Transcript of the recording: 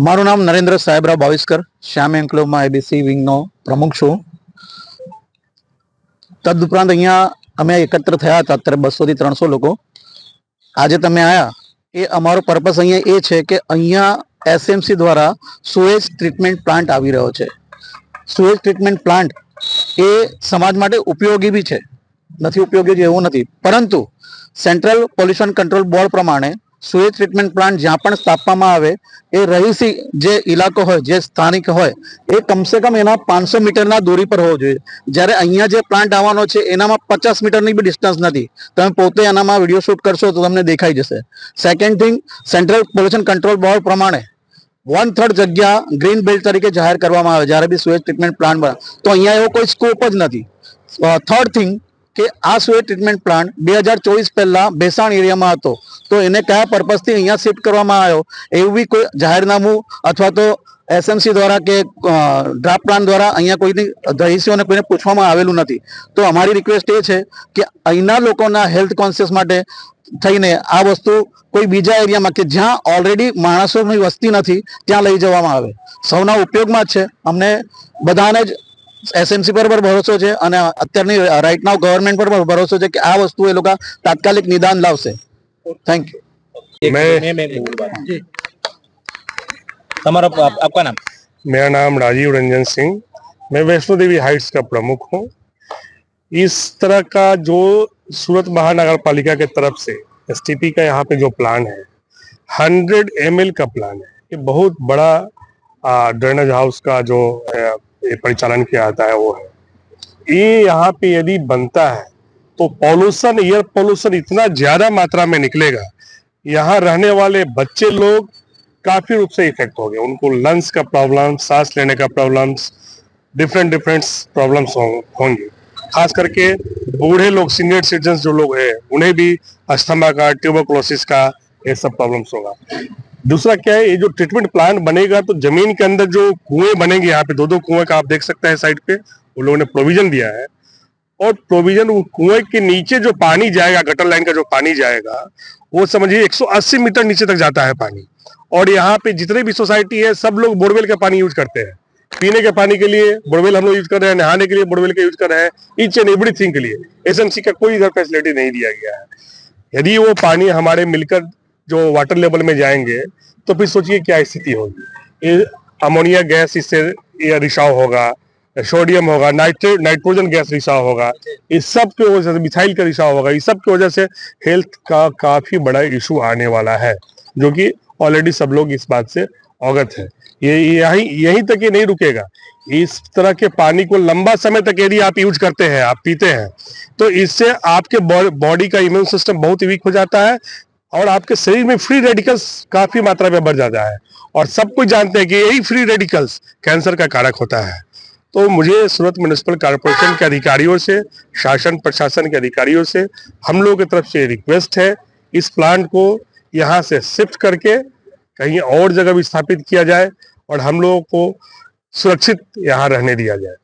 મારું નામ નરેન્દ્ર સાહેબરાવ બાવિસ્કર, શ્યામ એન્કલોમાં એબીસી વિંગનો પ્રમુખ છું. તદુપરાંત અહીંયા અમે એકત્ર થયા હતા, અત્યારે બસોથી ત્રણસો લોકો. આજે તમે આવ્યા એ અમારો પર્પસ અહીંયા એ છે કે અહીંયા એસએમસી દ્વારા સુએજ ટ્રીટમેન્ટ પ્લાન્ટ આવી રહ્યો છે. સુએજ ટ્રીટમેન્ટ પ્લાન્ટ એ સમાજ માટે ઉપયોગી બી છે. નથી ઉપયોગી એવું નથી. પરંતુ સેન્ટ્રલ પોલ્યુશન કંટ્રોલ બોર્ડ પ્રમાણે સુએજ ટ્રીટમેન્ટ પ્લાન્ટ જ્યાં પણ સ્થાપવામાં આવે, એ રહીશી જે ઇલાકો હોય, જે સ્થાનિક હોય, એ કમસે કમ એના પાંચસો મીટરના દૂરી પર હોવો જોઈએ. જ્યારે અહીંયા જે પ્લાન્ટ આવવાનો છે, એનામાં પચાસ મીટરની બી ડિસ્ટન્સ નથી. તમે પોતે એનામાં વીડિયો શૂટ કરશો તો તમને દેખાઈ જશે. Second thing central pollution control board પ્રમાણે વન થર્ડ જગ્યા ગ્રીન બેલ્ટ તરીકે જાહેર કરવામાં આવે, જ્યારે બી સુએજ ટ્રીટમેન્ટ પ્લાન્ટ બને. તો અહીંયા એવો કોઈ સ્કોપ જ નથી. થર્ડ થિંગ કે આ સુએ ટ્રીટમેન્ટ પ્લાન્ટ બે હજાર ચોવીસ પહેલા ભેસાણ એરિયામાં હતો. તો એને કયા પર્પઝથી અહીંયા શિફ્ટ કરવામાં આવ્યો? એવું બી કોઈ જાહેરનામું અથવા તો એસએમસી દ્વારા કે ડ્રાફ્ટ પ્લાન દ્વારા અહીંયા કોઈની રહીશીઓને કોઈને પૂછવામાં આવેલું નથી. તો અમારી રિક્વેસ્ટ એ છે કે અહીંના લોકોના હેલ્થ કોન્શિયસ માટે થઈને આ વસ્તુ કોઈ બીજા એરિયામાં કે જ્યાં ઓલરેડી માણસોની વસ્તી નથી, ત્યાં લઈ જવામાં આવે. સૌના ઉપયોગમાં છે. અમને બધાને જ એસએમસી પર પણ ભરોસો છે અને અત્યારની રાઈટ નાવ ગવર્મેન્ટ પર પણ ભરોસો છે કે આ વસ્તુ એ લોકો તાત્કાલિક નિદાન લાવશે થેન્ક યુ मैं તમારો આપ- આપકા નામ मेरा नाम राजीव रंजन सिंह मैं वैष्णो देवी हाइट्स का प्रमुख हूँ इस तरह का जो सूरत महानगर पालिका के तरफ से एस का यहाँ पे जो प्लान है हंड्रेड एम का प्लान है ये बहुत बड़ा ड्रेनेज हाउस का जो अ, ये परिचालन किया जाता है वो। है ये यहाँ पे यदि बनता है तो पॉल्यूशन एयर पॉल्यूशन इतना ज़्यादा मात्रा में निकलेगा। यहाँ रहने वाले बच्चे लोग काफ़ी रूप से इफ़ेक्ट हो गए उनको लंग्स का प्रॉब्लम सांस लेने का प्रॉब्लम्स डिफरेंट डिफरेंट प्रॉब्लम्स होंगे। खास करके बूढ़े लोग सीनियर सिटीजन जो लोग हैं, उन्हें भी अस्थमा का ट्यूबरकुलोसिस का ये सब प्रॉब्लम्स होगा। दूसरा क्या है, ये जो ट्रीटमेंट प्लांट बनेगा तो ज़मीन के अंदर जो कुएँ बनेंगे, यहाँ पे दो दो कुएँ का आप देख सकते हैं साइड पे वो लोगों ने प्रोविज़न दिया है। और प्रोविज़न कुएँ के नीचे जो पानी जाएगा गटर लाइन का जो पानी जाएगा, वो समझिए 180 मीटर नीचे तक जाता है पानी। और यहाँ पे जितने भी सोसाइटी है, सब लोग बोरवेल का पानी यूज़ करते हैं। पीने के पानी के लिए बोरवेल हम लोग यूज़ कर रहे हैं, नहाने के लिए बोरवेल का यूज़ कर रहे हैं ईच एंड एवरीथिंग के लिए। एसएमसी का कोई इधर फैसिलिटी नहीं दिया गया है। यदि वो पानी हमारे मिलकर जो वाटर लेवल में जाएँगे तो फिर सोचिए क्या स्थिति होगी। ये अमोनिया गैस इससे ये रिसाव होगा सोडियम होगा नाइट्रेट नाइट्रोजन गैस रिसाव होगा। इस सब की वजह से मिथाइल का रिसाव होगा। इस सब की वजह से हेल्थ का काफ़ी बड़ा इशू आने वाला है, जो कि ऑलरेडी सब लोग इस बात से अवगत है। ये, यही, यहीं तक ये नहीं रुकेगा। इस तरह के पानी को लंबा समय तक यदि आप यूज़ करते हैं, आप पीते हैं तो इससे आपके बॉडी का इम्यून सिस्टम बहुत वीक हो जाता है और आपके शरीर में फ्री रेडिकल्स काफ़ी मात्रा में बढ़ जाता है। और सब कुछ जानते हैं कि यही फ्री रेडिकल्स कैंसर का कारक होता है। तो मुझे सूरत म्यूनिसिपल कॉरपोरेशन के अधिकारियों से, शासन प्रशासन के अधिकारियों से, हम लोगों की तरफ़ से रिक्वेस्ट है, इस प्लांट को यहाँ से शिफ्ट करके कहीं और जगह भी स्थापित किया जाए और हम लोगों को सुरक्षित यहाँ रहने दिया जाए।